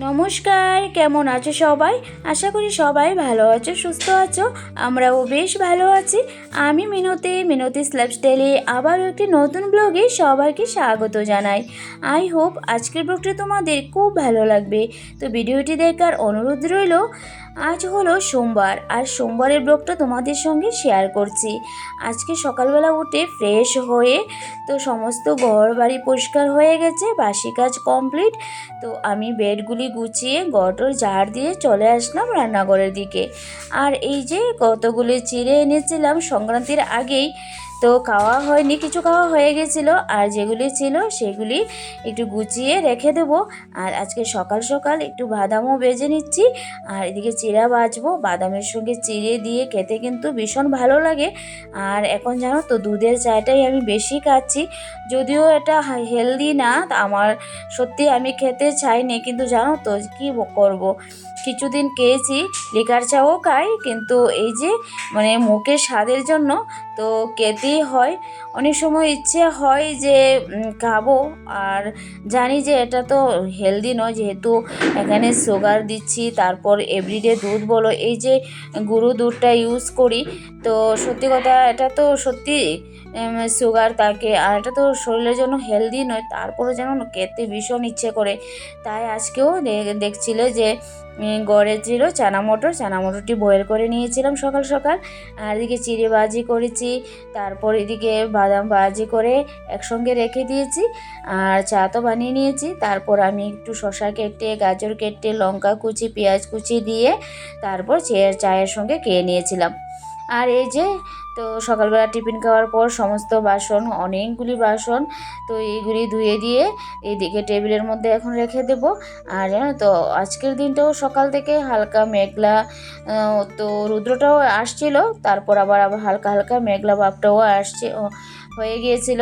নমস্কার, কেমন আছো সবাই? আশা করি সবাই ভালো আছো, সুস্থ আছো, আমরাও বেশ ভালো আছি। আমি মিনতি মিনতি স্লাইফস্টাইলে আবারও একটি নতুন ব্লগে সবাইকে স্বাগত জানাই। আই হোপ আজকের ব্লগটি তোমাদের খুব ভালো লাগবে। তো ভিডিওটি দেখার অনুরোধ রইল আজ হলো সোমবার আর সোমবারের ব্লগটা তোমাদের সঙ্গে শেয়ার করছি। আজকে সকালবেলা উঠে ফ্রেশ হয়ে তো সমস্ত ঘর বাড়ি পরিষ্কার হয়ে গেছে, বাসি কাজ কমপ্লিট তো আমি বেডগুলি গুছিয়ে গটর ঝাড় দিয়ে চলে আসলাম রান্নাঘরের দিকে। আর এই যে কতগুলি চিড়ে এনেছিলাম, সংক্রান্তির আগেই তো খাওয়া হয়নি, কিছু খাওয়া হয়ে গেছিল, আর যেগুলি ছিল সেগুলি একটু গুছিয়ে রেখে দেবো। আর আজকে সকাল সকাল একটু বাদামও বেজে নিচ্ছি, আর এদিকে চিরা বাজবো, বাদামের সঙ্গে চিড়ে দিয়ে খেতে কিন্তু ভীষণ ভালো লাগে। আর এখন জানো তো দুধের চাটাই আমি বেশি খাচ্ছি, যদিও এটা হেলদি না আমার সত্যি আমি খেতে চাইনি, কিন্তু জানো তো কী করব। কিছুদিন খেয়েছি, লিকার চাও খাই, কিন্তু এই যে মানে মুখের স্বাদের জন্য তো খেতেই হয়। অনেক সময় ইচ্ছে হয় যে খাব। আর জানি যে এটা তো হেলদি নয়, যেহেতু এখানে সুগার দিচ্ছি, তারপর এভরিডে দুধ বলো, এই যে গুঁড়ো দুধটা ইউজ করি, তো সত্যি কথা এটা তো সত্যি সুগার থাকে। আর এটা তো শরীরের জন্য হেলদি নয় তারপরে যেন খেতে ভীষণ ইচ্ছে করে। তাই আজকেও দেখছিলে যে গড়ে ছিল চানা মটর, চানা মটরটি বয়েল করে নিয়েছিলাম সকাল সকাল। আর এদিকে চিড়ে ভাজি করেছি, তারপর এদিকে বাদাম ভাজি করে একসঙ্গে রেখে দিয়েছি। আর চা তো বানিয়ে নিয়েছি। তারপর আমি একটু শশা কেটে, গাজর কেটে, লঙ্কা কুচি, পেঁয়াজ কুচি দিয়ে তারপর চায়ের সঙ্গে খেয়ে নিয়েছিলাম। আর এই যে তো সকালবেলা টিফিন খাওয়ার পর সমস্ত বাসন, অনেকগুলি বাসন, তো এইগুলি ধুয়ে দিয়ে এইদিকে টেবিলের মধ্যে এখন রেখে দেব। আর জানো তো, আজকের দিনটাও সকাল থেকে হালকা মেঘলা তো রুদ্রটাও আসছিল, তারপর আবার আবার হালকা হালকা মেঘলা ভাবটাও আসছে হয়ে গিয়েছিল।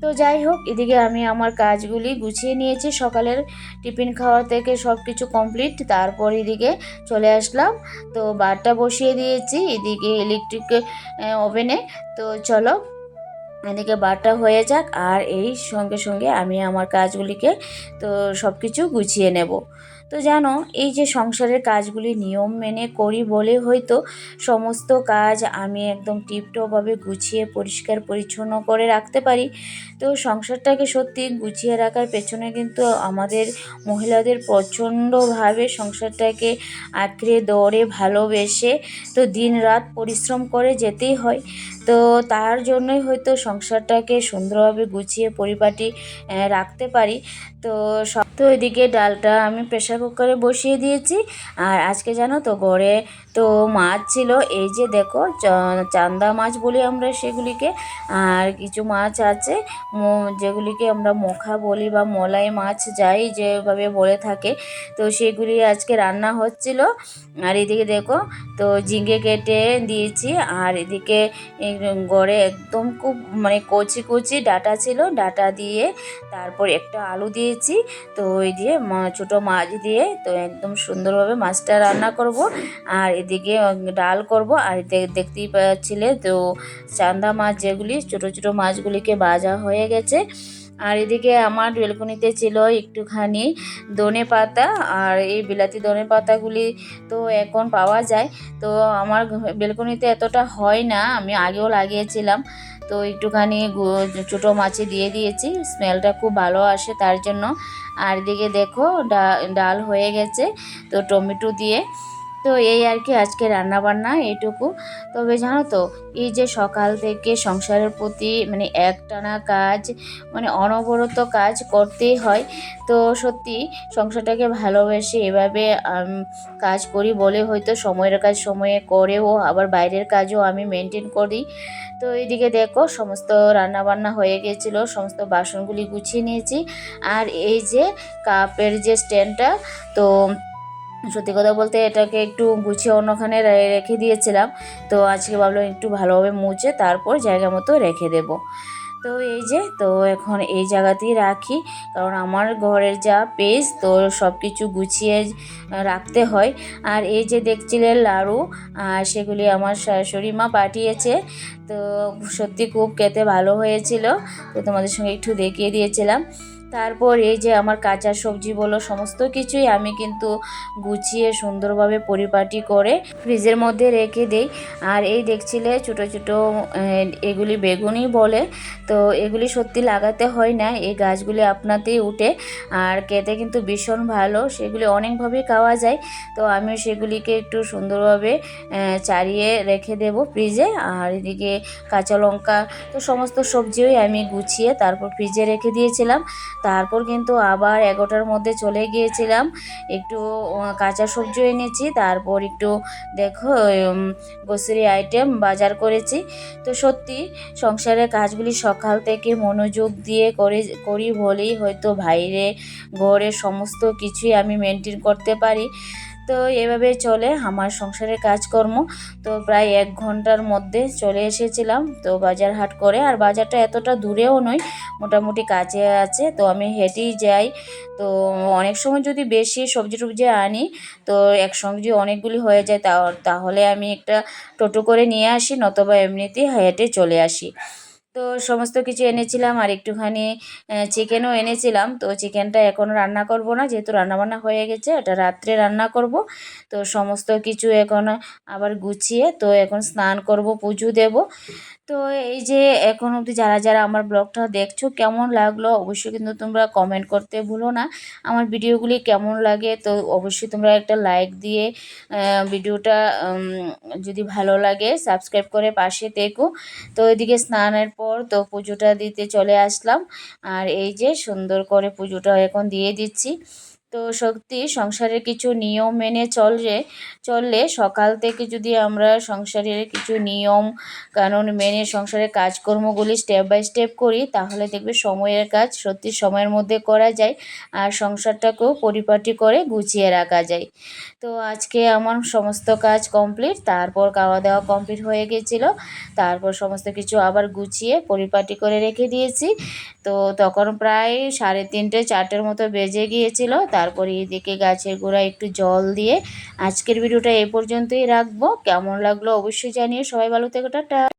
তো যাই হোক, এদিকে আমি আমার কাজগুলি গুছিয়ে নিয়েছি। সকালের টিফিন খাওয়া থেকে সব কিছু কমপ্লিট, তারপর এদিকে চলে আসলাম। তো বারটা বসিয়ে দিয়েছি, এদিকে ইলেকট্রিক ওভেনে তো চলো, এদিকে বারটা হয়ে যাক, আর এই সঙ্গে সঙ্গে আমি আমার কাজগুলিকে, তো সব কিছু গুছিয়ে নেব। তো জানো, এই যে সংসারের কাজগুলি নিয়ম মেনে করি বলে হয়তো সমস্ত কাজ আমি একদম টিপটপভাবে গুছিয়ে পরিষ্কার পরিচ্ছন্ন করে রাখতে পারি। তো সংসারটাকে সত্যি গুছিয়ে রাখার পেছনে কিন্তু আমাদের মহিলাদের প্রচণ্ডভাবে সংসারটাকে আঁকড়ে দৌড়ে ভালোবেসে তো দিন রাত পরিশ্রম করে যেতেই হয়। তো তার জন্যই হয়তো সংসারটাকে সুন্দরভাবে গুছিয়ে পরিপাটি রাখতে পারি। তো সব, তো এদিকে ডালটা আমি প্রেশার কুকারে বসিয়ে দিয়েছি। আর আজকে জানো তো গড়ে তো মাছ ছিল, এই যে দেখো চান্দা মাছ বলি আমরা সেগুলিকে। আর কিছু মাছ আছে যেগুলিকে আমরা মোখা বলি বা মলাই মাছ যাই যেভাবে বলে থাকে। তো সেগুলি আজকে রান্না হচ্ছিল। আর এদিকে দেখো তো ঝিঙে কেটে দিয়েছি। আর এদিকে গড়ে একদম খুব মানে কচি কচি ডাটা ছিল। ডাটা দিয়ে তারপর একটা আলু দিয়েছি। তো ওই দিয়ে ছোটো মাছ দিয়ে তো একদম সুন্দরভাবে মাছটা রান্না করব। আর এদিকে ডাল করব। আর দেখতেই পাচ্ছিলে তো চান্দা মাছ যেগুলি, ছোটো ছোটো মাছগুলিকে বাজা হয়ে গেছে। আর এদিকে আমার বেলকনিতে ছিল একটুখানি ধনে পাতা, আর এই বিলাতি ধনে পাতাগুলি তো এখন পাওয়া যায়। তো আমার বেলকনিতে এতটা হয় না, আমি আগেও লাগিয়েছিলাম। তো একটুখানি ছোটো মাছে দিয়ে দিয়েছি, স্মেলটা খুব ভালো আসে তার জন্য। আর এদিকে দেখো ডাল হয়ে গেছে, তো টমেটো দিয়ে। তো এই আর কি আজকে রান্না বান্না এইটুকু তবে জানো তো, এই যে সকাল থেকে সংসারের প্রতি মানে একটানা কাজ মানে অনবরত কাজ করতেই হয়, তো সত্যি সংসারটাকে ভালোবেসে এভাবে কাজ করি বলে হয়তো সময়ের কাজ সময়ে করেও আবার বাইরের কাজও আমি মেনটেন করি। তো এইদিকে দেখো সমস্ত রান্না বান্না হয়ে গেছিল, সমস্ত বাসনগুলি গুছিয়ে নিয়েছি। আর এই যে কাপের যে স্ট্যান্ডটা তো সত্যি কথা বলতে এটাকে একটু গুছিয়ে অন্যখানে রেখে দিয়েছিলাম। তো আজকে ভাবলাম একটু ভালোভাবে মুছে তারপর জায়গা মতো রেখে দেবো। তো এই যে, তো এখন এই জায়গাতেই রাখি। কারণ আমার ঘরের যা পেজ, তো সব কিছু গুছিয়ে রাখতে হয়। আর এই যে দেখছিলেন লাড়ু আর সেগুলি আমার শাশুড়ি মা পাঠিয়েছে। তো সত্যি খুব খেতে ভালো হয়েছিল। তো তোমাদের সঙ্গে একটু দেখিয়ে দিয়েছিলাম। তারপর এই যে আমার কাঁচা সবজি বলো, সমস্ত কিছুই আমি কিন্তু গুছিয়ে সুন্দরভাবে পরিপাটি করে ফ্রিজের মধ্যে রেখে দেই। আর এই দেখছিলে ছোটো ছোটো এগুলি বেগুনই বলে। তো এগুলি সত্যি লাগাতে হয় না, এই গাছগুলি আপনাতেই উঠে। আর খেতে কিন্তু ভীষণ ভালো, সেগুলি অনেকভাবেই খাওয়া যায়। তো আমি সেগুলিকে একটু সুন্দরভাবে চারিয়ে রেখে দেব ফ্রিজে। আর এদিকে কাঁচা লঙ্কা, তো সমস্ত সবজিও আমি গুছিয়ে তারপর ফ্রিজে রেখে দিয়েছিলাম। তারপর কিন্তু আবার এগারোটার মধ্যে চলে গিয়েছিলাম। একটু কাঁচা সবজি এনেছি, তারপর একটু দেখো গ্রোসারি আইটেম বাজার করেছি। তো সত্যি, সংসারের কাজগুলি সকাল থেকে মনোযোগ দিয়ে করে, করি বলেই হয়তো বাইরে ঘরে সমস্ত কিছুই আমি মেনটেন করতে পারি। তো এভাবে চলে আমার সংসারের কাজকর্ম। তো প্রায় এক ঘণ্টার মধ্যে চলে এসেছিলাম তো বাজার হাট করে। আর বাজারটা এতটা দূরেও নয়, মোটামুটি কাছে আছে। তো আমি হেঁটেই যাই। তো অনেক সময় যদি বেশি সবজি টবজি আনি, তো একসঙ্গে অনেকগুলি হয়ে যায় তাহলে আমি একটা টোটো করে নিয়ে আসি, নতবা এমনিতেই হেঁটে চলে আসি। তো সমস্ত কিছু এনেছিলাম আর একটুখানি চিকেনও এনেছিলাম। তো চিকেনটা এখন রান্না করব না, যেহেতু রান্নাবান্না হয়ে গেছে, এটা রাত্রে রান্না করব। তো সমস্ত কিছু এখন আবার গুছিয়ে, তো এখন স্নান করব, পুজো দেব। তো এই যে এখন অবধি যারা যারা আমার ব্লগটা দেখছ, কেমন লাগল অবশ্যই কিন্তু তোমরা কমেন্ট করতে ভুলো না। আমার ভিডিওগুলি কেমন লাগে তো অবশ্যই তোমরা একটা লাইক দিয়ে ভিডিওটা যদি ভালো লাগে সাবস্ক্রাইব করে পাশে থেকো। তো এদিকে স্নানের পর তো পুজোটা দিতে চলে আসলাম। আর এই যে সুন্দর করে পুজোটা এখন দিয়ে দিচ্ছি। তো সত্যি সংসারের কিছু নিয়ম মেনে চললে চললে সকাল থেকে যদি আমরা সংসারের কিছু নিয়ম কানুন মেনে সংসারের কাজকর্মগুলি স্টেপ বাই স্টেপ করি, তাহলে দেখবে সময়ের কাজ সত্যি সময়ের মধ্যে করা যায় আর সংসারটাকেও পরিপাটি করে গুছিয়ে রাখা যায়। তো আজকে আমার সমস্ত কাজ কমপ্লিট তারপর খাওয়া দাওয়া কমপ্লিট হয়ে গেছিল, তারপর সমস্ত কিছু আবার গুছিয়ে পরিপাটি করে রেখে দিয়েছি। তো তখন প্রায় সাড়ে তিনটে, চারটের মতো বেজে গিয়েছিল তারপরে এদিকে গাছের গোড়ায় একটু জল দিয়ে আজকের ভিডিওটা এ পর্যন্তই রাখব। কেমন লাগল অবশ্যই জানিয়ে সবাই ভালো থেকো, টাটা।